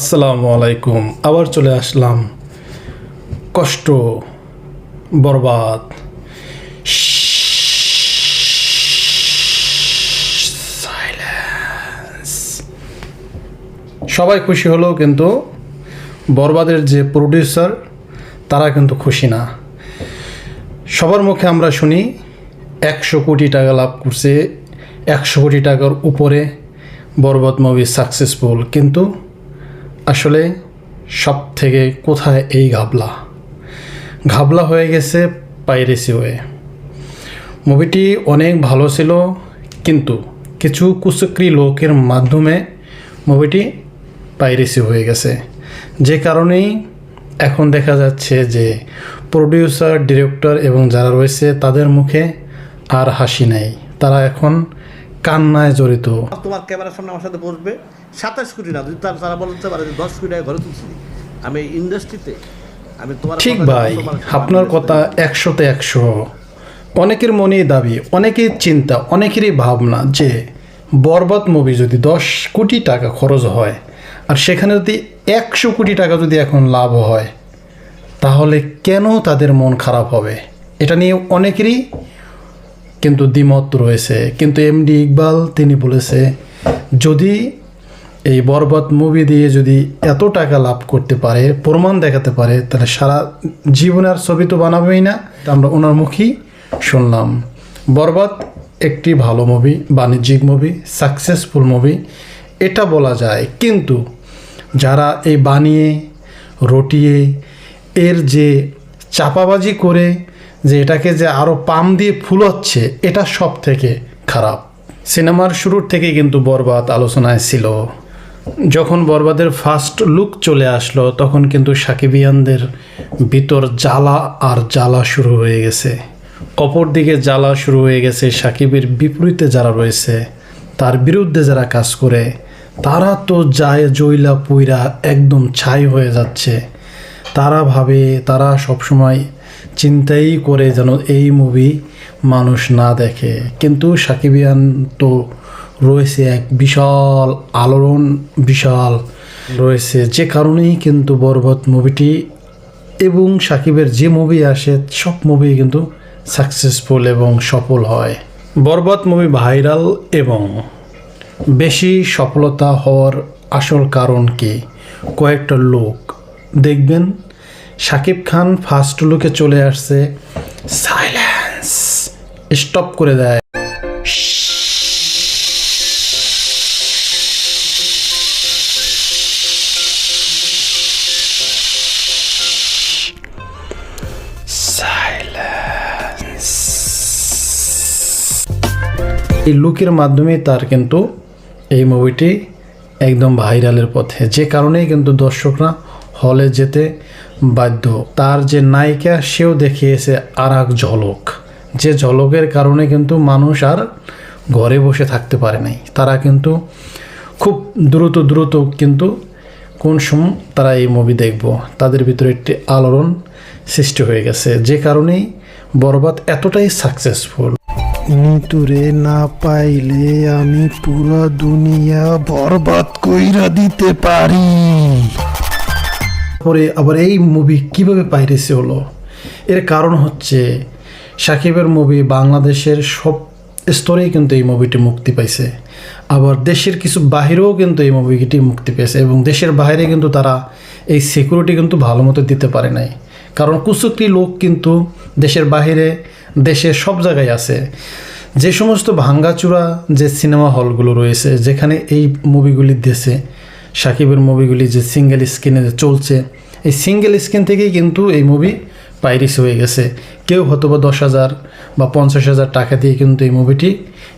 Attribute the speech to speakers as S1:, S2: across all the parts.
S1: আসসালামু আলাইকুম। আবার চলে আসলাম। কষ্ট, বরবাদ সবাই খুশি হলো কিন্তু বরবাদের যে প্রডিউসার তারা কিন্তু খুশি না। সবার মুখে আমরা শুনি, একশো কোটি টাকা লাভ করছে, একশো কোটি টাকার উপরে বরবাদ মুভি সাকসেসফুল কিন্তু আসলে সব থেকে কোথায় এই ঘাবলা? ঘাবলা হয়ে গেছে পাইরেসি হয়ে মুভিটি অনেক ভালো ছিল, কিন্তু কিছু কুচক্রি লোকের মাধ্যমে মুভিটি পাইরেসি হয়ে গেছে। যে কারণেই এখন দেখা যাচ্ছে যে প্রডিউসার, ডিরেক্টর এবং যারা রয়েছে তাদের মুখে আর হাসি নেই। তারা এখন কান্নায় জড়িত।
S2: তোমার ক্যামেরার সামনে আমার সাথে বসবে। সাতাশ কোটি না যদি তারা তারা বলতে পারে যে দশ কোটি টাকা ঘরে তুলছি। আমি ইন্ডাস্ট্রিতে আমি তোমার
S1: ঠিক ভাই আপনার কথা একশোতে একশো। অনেকের মনেই দাবি অনেকের চিন্তা অনেকেরই ভাবনা যে বরবাদ মুভি যদি দশ কোটি টাকা খরচ হয় আর সেখানে যদি একশো কোটি টাকা যদি এখন লাভ হয় তাহলে কেন তাদের মন খারাপ হবে? এটা নিয়ে অনেকেরই কিন্তু দ্বিমত রয়েছে। কিন্তু এমডি ইকবাল তিনি বলেছে যদি এই বরবাদ মুভি দিয়ে যদি এত টাকা লাভ করতে পারে, প্রমাণ দেখাতে পারে, তাহলে সারা জীবনে আর ছবি তো বানাবেই না। আমরা ওনার মুখেই শুনলাম। বরবাদ একটি ভালো মুভি বাণিজ্যিক মুভি সাকসেসফুল মুভি এটা বলা যায়। কিন্তু যারা এই বানিয়ে, রটিয়ে, এর যে চাপাবাজি করে, যে এটাকে যে আরও পাম দিয়ে ফুলোচ্ছে, এটা সব থেকে খারাপ। সিনেমার শুরুর থেকে কিন্তু বরবাদ আলোচনায় ছিল। যখন বরবাদের ফার্স্ট লুক চলে আসলো, তখন কিন্তু সাকিবিয়ানদের ভিতর জ্বালা আর জ্বালা শুরু হয়ে গেছে। অপর দিকে জ্বালা শুরু হয়ে গেছে সাকিবের বিপরীতে যারা রয়েছে, তার বিরুদ্ধে যারা কাজ করে, তারা তো যায় জৈলা পুইরা একদম ছাই হয়ে যাচ্ছে। তারা ভাবে, তারা সবসময় চিন্তাই করে যেন এই মুভি মানুষ না দেখে। কিন্তু সাকিবিয়ান তো রয়েছে এক বিশাল আলোড়ন, বিশাল রয়েছে যে কারণেই কিন্তু বরবাদ মুভিটি এবং সাকিবের যে মুভি আসে, সব মুভি কিন্তু সাকসেসফুল এবং সফল হয়। বরবাদ মুভি ভাইরাল এবং বেশি সফলতা হওয়ার আসল কারণ কি? কয়েকটা লোক। দেখবেন, সাকিব খান ফার্স্ট লুকে চলে আসছে সাইলেন্স স্টপ করে দেয়। এই লুকের মাধ্যমে তার কিন্তু এই মুভিটি একদম ভাইরালের পথে। যে কারণেই কিন্তু দর্শকরা হলে যেতে বাধ্য। তার যে নায়িকা, সেও দেখিয়েছে আর এক ঝলক। যে ঝলকের কারণে কিন্তু মানুষ আর ঘরে বসে থাকতে পারে নাই। তারা কিন্তু খুব দ্রুত দ্রুত কিন্তু কোন সময় তারা এই মুভি দেখব। তাদের ভিতরে একটি আলোড়ন সৃষ্টি হয়ে গেছে। যে কারণেই বরবাদ এতটাই সাকসেসফুল
S3: নিতুরে না পাইলে আমি পুরো দুনিয়া বরবাদ কইরা দিতে পারি।
S1: পরে আবার এই মুভি কীভাবে পাইরেসি হলো? এর কারণ হচ্ছে সাকিবের মুভি বাংলাদেশের সব স্তরেই কিন্তু এই মুভিটি মুক্তি পাইছে। আবার দেশের কিছু বাহিরেও কিন্তু এই মুভিটি মুক্তি পেয়েছে এবং দেশের বাইরে কিন্তু তারা এই সিকিউরিটি কিন্তু ভালো মতো দিতে পারে নাই। কারণ কুচুকরি লোক কিন্তু দেশের বাইরে দেশের সব জায়গায় আছে। যে সমস্ত ভাঙ্গাচুরা যে সিনেমা হলগুলো রয়েছে, যেখানে এই মুভিগুলি দেশে, সাকিবের মুভিগুলি যে সিঙ্গেল স্ক্রিনে চলছে, এই সিঙ্গেল স্ক্রিন থেকেই কিন্তু এই মুভি পাইরিস হয়ে গেছে। কেউ হয়তো বা দশ হাজার বা পঞ্চাশ হাজার টাকা দিয়ে কিন্তু এই মুভিটি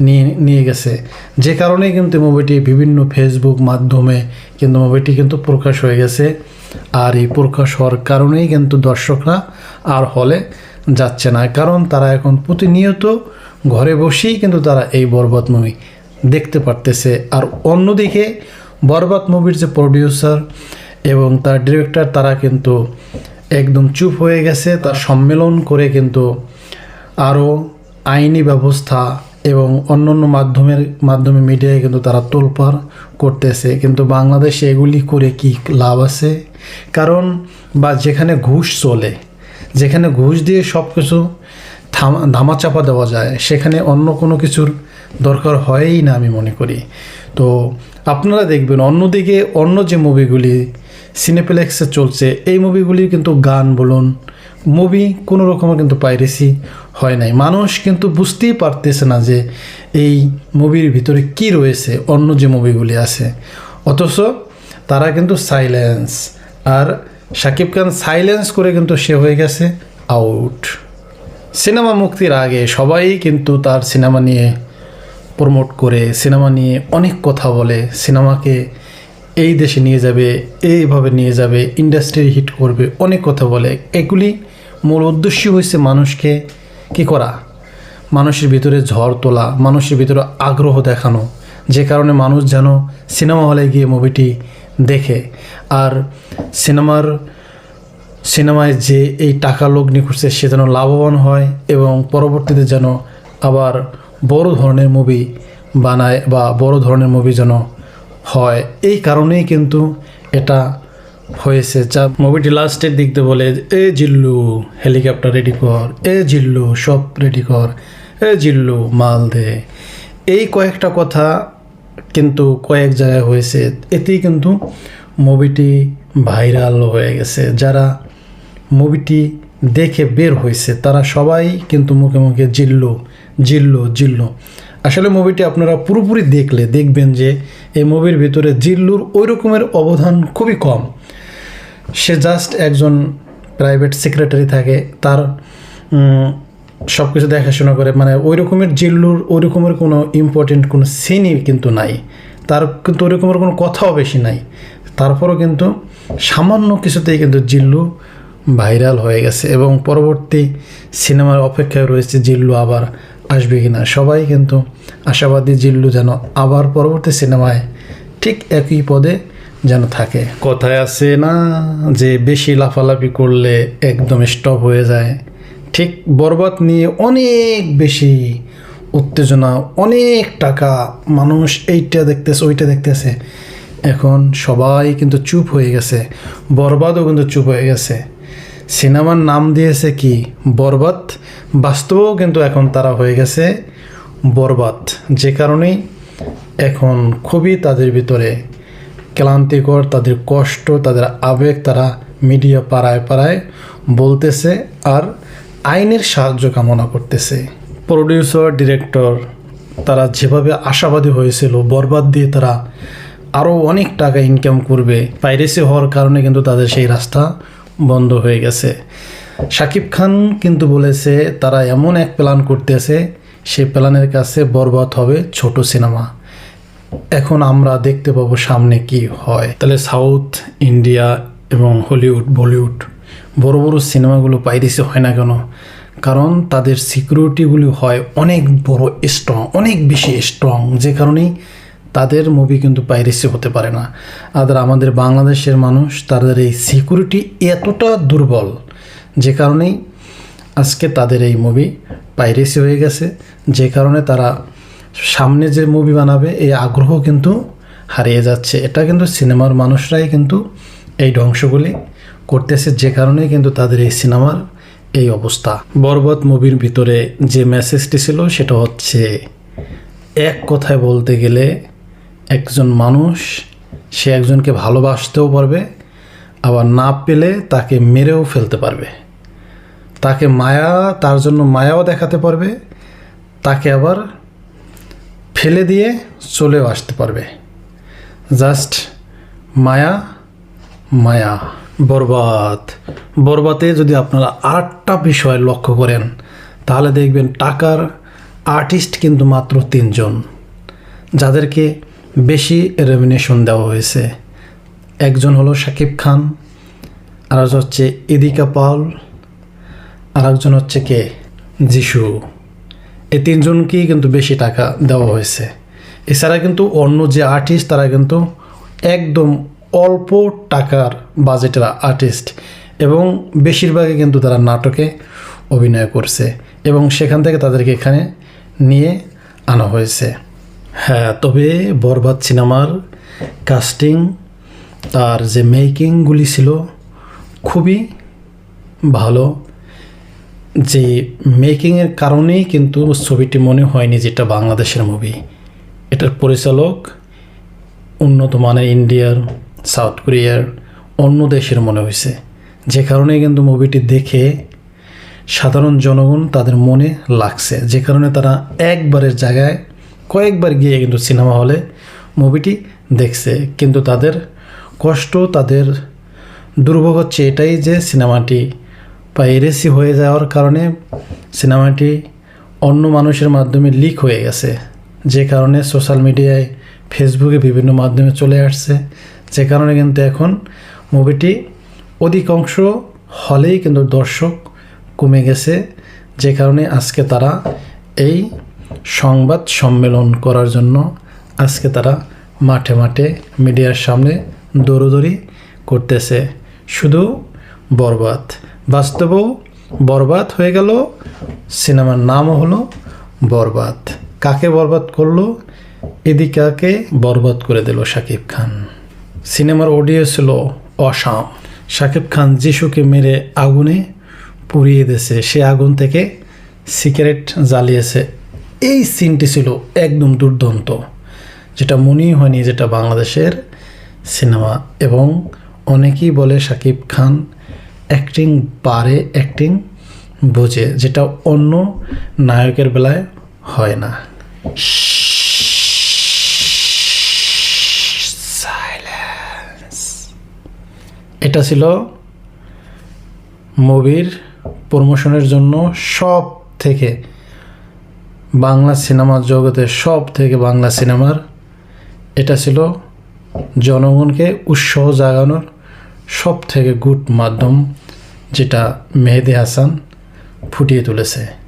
S1: নিয়ে নিয়ে গেছে। যে কারণে কিন্তু মুভিটি বিভিন্ন ফেসবুক মাধ্যমে কিন্তু মুভিটি কিন্তু প্রকাশ হয়ে গেছে। আর এই প্রকাশ হওয়ার কারণেই কিন্তু দর্শকরা আর হলে যাচ্ছে না। কারণ তারা এখন প্রতিনিয়ত ঘরে বসেই কিন্তু তারা এই বরবাদ মুভি দেখতে পারতেছে। আর অন্যদিকে বরবাদ মুভির যে প্রডিউসার এবং তার ডিরেক্টর তারা কিন্তু একদম চুপ হয়ে গেছে। তার সম্মেলন করে কিন্তু আরও আইনি ব্যবস্থা এবং অন্য অন্য মাধ্যমের, মাধ্যমে মিডিয়ায় কিন্তু তারা তোলপাড় করতেছে। কিন্তু বাংলাদেশে এগুলি করে কি লাভ আছে? কারণ বা যেখানে ঘুষ চলে যেখানে ঘুষ দিয়ে সব কিছু ধামাচাপা দেওয়া যায়, সেখানে অন্য কোনো কিছুর দরকার হয়ই না আমি মনে করি। তো আপনারা দেখবেন অন্যদিকে অন্য যে মুভিগুলি সিনেপ্লেক্সে চলছে, এই মুভিগুলি কিন্তু গান বলুন, মুভি কোনো রকমের কিন্তু পাইরেসি হয় নাই। মানুষ কিন্তু বুঝতেই পারতেছে না যে এই মুভির ভিতরে কি রয়েছে, অন্য যে মুভিগুলি আছে। অথচ তারা কিন্তু সাইলেন্স আর শাকিব খান সাইলেন্স করে কিন্তু সে হয়ে গেছে আউট সিনেমা মুক্তির আগে সবাই কিন্তু তার সিনেমা নিয়ে প্রমোট করে, সিনেমা নিয়ে অনেক কথা বলে, সিনেমাকে এই দেশে নিয়ে যাবে, এইভাবে নিয়ে যাবে ইন্ডাস্ট্রি হিট করবে, অনেক কথা বলে। এগুলি মূল উদ্দেশ্য হয়েছে মানুষকে কি করা? মানুষের ভিতরে ঝড় তোলা, মানুষের ভিতরে আগ্রহ দেখানো, যে কারণে মানুষ যেন সিনেমা হলে গিয়ে মুভিটি দেখে। আর সিনেমার, সিনেমায় যে এই টাকা লগ্নি করছে সে যেন লাভবান হয় এবং পরবর্তীতে যেন আবার বড় ধরনের মুভি বানায় বা বড় ধরনের মুভি যেন হয়। এই কারণেই কিন্তু এটা হয়েছে। যা মুভিটি লাস্টের দিক দিয়ে বলে, এ জিল্লু হেলিকপ্টার রেডি কর, এ জিল্লু, সব রেডি কর, এ জিল্লু, মাল দে। এই কয়েকটা কথা কিন্তু কয়েক জায়গায় হয়েছে। এতেই কিন্তু মুভিটি ভাইরাল হয়ে গেছে। যারা মুভিটি দেখে বের হয়েছে, তারা সবাই কিন্তু মুখে মুখে জিল্লো জিল্লো জিল্লো। আসলে মুভিটি আপনারা পুরোপুরি দেখলে দেখবেন যে এই মুভির ভিতরে জিল্লুর ওই রকমের অবদান খুবই কম। সে জাস্ট একজন প্রাইভেট সেক্রেটারি থাকে, তার সব কিছু দেখাশোনা করে মানে ওই রকমের জিল্লুর ওই রকমের কোনো ইম্পর্টেন্ট কোনো সিনই কিন্তু নাই। তার কিন্তু ওই রকমের কোনো কথাও বেশি নাই। তারপরও কিন্তু সামান্য কিছুতেই কিন্তু জিল্লু ভাইরাল হয়ে গেছে এবং পরবর্তী সিনেমার অপেক্ষায় রয়েছে জিল্লু আবার আসবে কিনা। সবাই কিন্তু আশাবাদী জিল্লু যেন আবার পরবর্তী সিনেমায় ঠিক একই পদে যেন থাকে। কথায় আছে না যে, বেশি লাফালাফি করলে একদম স্টপ হয়ে যায়। ঠিক বরবাদ নিয়ে অনেক বেশি উত্তেজনা, অনেক টাকা মানুষ এইটা দেখতেছে, ওইটা দেখতেছে। এখন সবাই কিন্তু চুপ হয়ে গেছে, বরবাদও কিন্তু চুপ হয়ে গেছে। সিনেমার নাম দিয়েছে কি? বরবাদ। বাস্তবেও কিন্তু এখন তারা হয়ে গেছে বরবাদ। যে কারণেই এখন খুবই তাদের ভিতরে ক্লান্তিকর, তাদের কষ্ট, তাদের আবেগ তারা মিডিয়া পাড়ায় পাড়ায় বলতেছে। আর আইনের সাহায্য কামনা করতেছে। প্রডিউসার, ডিরেক্টর, তারা যেভাবে আশাবাদী হয়েছিল, বরবাদ দিয়ে তারা আরও অনেক টাকা ইনকাম করবে, পাইরেসি হওয়ার কারণে কিন্তু তাদের সেই রাস্তা বন্ধ হয়ে গেছে। শাকিব খান কিন্তু বলেছে, তারা এমন এক প্ল্যান করতেছে সেই প্ল্যানের কাছে বরবাদ হবে ছোট সিনেমা। এখন আমরা দেখতে পাবো সামনে কি হয়। তাহলে সাউথ ইন্ডিয়া এবং হলিউড, বলিউড বড় বড় সিনেমাগুলো পাইরেসি হয় না কেন? কারণ তাদের সিকিউরিটিগুলি হয় অনেক বড় স্ট্রং অনেক বেশি স্ট্রং যে কারণেই তাদের মুভি কিন্তু পাইরেসি হতে পারে না। আর আমাদের বাংলাদেশের মানুষ, তাদের এই সিকিউরিটি এতটা দুর্বল, যে কারণেই আজকে তাদের এই মুভি পাইরেসি হয়ে গেছে। যে কারণে তারা সামনে যে মুভি বানাবে, এই আগ্রহ কিন্তু হারিয়ে যাচ্ছে। এটা কিন্তু সিনেমার মানুষরাই কিন্তু এই ধ্বংসগুলি করতেছে যে কারণে কিন্তু তাদের এই সিনেমার এই অবস্থা। বরবাদ মুভির ভিতরে যে মেসেজটি ছিল, সেটা হচ্ছে এক কথায় বলতে গেলে একজন মানুষ, সে একজনকে ভালোবাসতেও পারবে, আবার না পেলে তাকে মেরেও ফেলতে পারবে। তাকে মায়া, তার জন্য মায়াও দেখাতে পারবে, তাকে আবার ফেলে দিয়ে চলেও আসতে পারবে। জাস্ট মায়া মায়া। বরবাদ। বরবাদে যদি আপনারা আটটা বিষয় লক্ষ্য করেন, তাহলে দেখবেন টাকার আর্টিস্ট কিন্তু মাত্র তিনজন, যাদেরকে বেশি রেমিনেশন দেওয়া হয়েছে। একজন হলো শাকিব খান আর হচ্ছে ইদিকা পাল আর একজন হচ্ছে কে? যিশু। এই তিনজনকেই কিন্তু বেশি টাকা দেওয়া হয়েছে। এছাড়া কিন্তু অন্য যে আর্টিস্ট তারা কিন্তু একদম অল্প টাকার বাজেটের আর্টিস্ট এবং বেশিরভাগই কিন্তু তারা নাটকে অভিনয় করছে এবং সেখান থেকে তাদেরকে এখানে নিয়ে আনা হয়েছে। হ্যাঁ তবে বরবাদ সিনেমার কাস্টিং তার যে মেকিংগুলি ছিল খুবই ভালো। যে মেকিংয়ের কারণেই কিন্তু ছবিটি মনে হয়নি যেটা বাংলাদেশের মুভি এটার পরিচালক উন্নত মানের ইন্ডিয়ার সাউথ কোরিয়ার অন্য দেশের মনে হয়েছে। যে কারণে কিন্তু মুভিটি দেখে সাধারণ জনগণ তাদের মনে লাগছে। যে কারণে তারা একবারের জায়গায় কয়েকবার গিয়ে কিন্তু সিনেমা হলে মুভিটি দেখছে। কিন্তু তাদের কষ্ট, তাদের দুর্ভোগ হচ্ছে এটাই যে সিনেমাটি পাইরেসি হয়ে যাওয়ার কারণে সিনেমাটি অন্য মানুষের মাধ্যমে লিক হয়ে গেছে। যে কারণে সোশ্যাল মিডিয়ায়, ফেসবুকে বিভিন্ন মাধ্যমে চলে আসছে। যে কারণে কিন্তু এখন মুভিটি অধিকাংশ হলেই কিন্তু দর্শক কমে গেছে। যে কারণে আজকে তারা এই সংবাদ সম্মেলন করার জন্য আজকে তারা মাঠে মাঠে মিডিয়ার সামনে দৌড়দৌড়ি করতেছে। শুধু বরবাদ। বাস্তবেও বরবাদ হয়ে গেল, সিনেমার নামও হলো বরবাদ। কাকে বরবাদ করল? এদিকাকে বরবাদ করে দিল শাকিব খান? সিনেমার অডিও ছিল অসাম। শাকিব খান যিশুকে মেরে আগুনে পুড়িয়ে দিয়েছে, সে আগুন থেকে সিগারেট জ্বালিয়েছে। এই সিনটি ছিল একদম দুর্দান্ত, যেটা মনেই হয়নি যেটা বাংলাদেশের সিনেমা। এবং অনেকেই বলে শাকিব খান অ্যাক্টিং পারে অ্যাক্টিং বোঝে, যেটা অন্য নায়কের বেলায় হয় না। এটা ছিল মুভির প্রমোশনের জন্য সব থেকে বাংলা সিনেমার জগতে সব থেকে বাংলা সিনেমার। এটা ছিল জনগণকে উৎসাহ জাগানোর সব থেকে গুড মাধ্যম, যেটা মেহেদি হাসান ফুটিয়ে তুলেছে।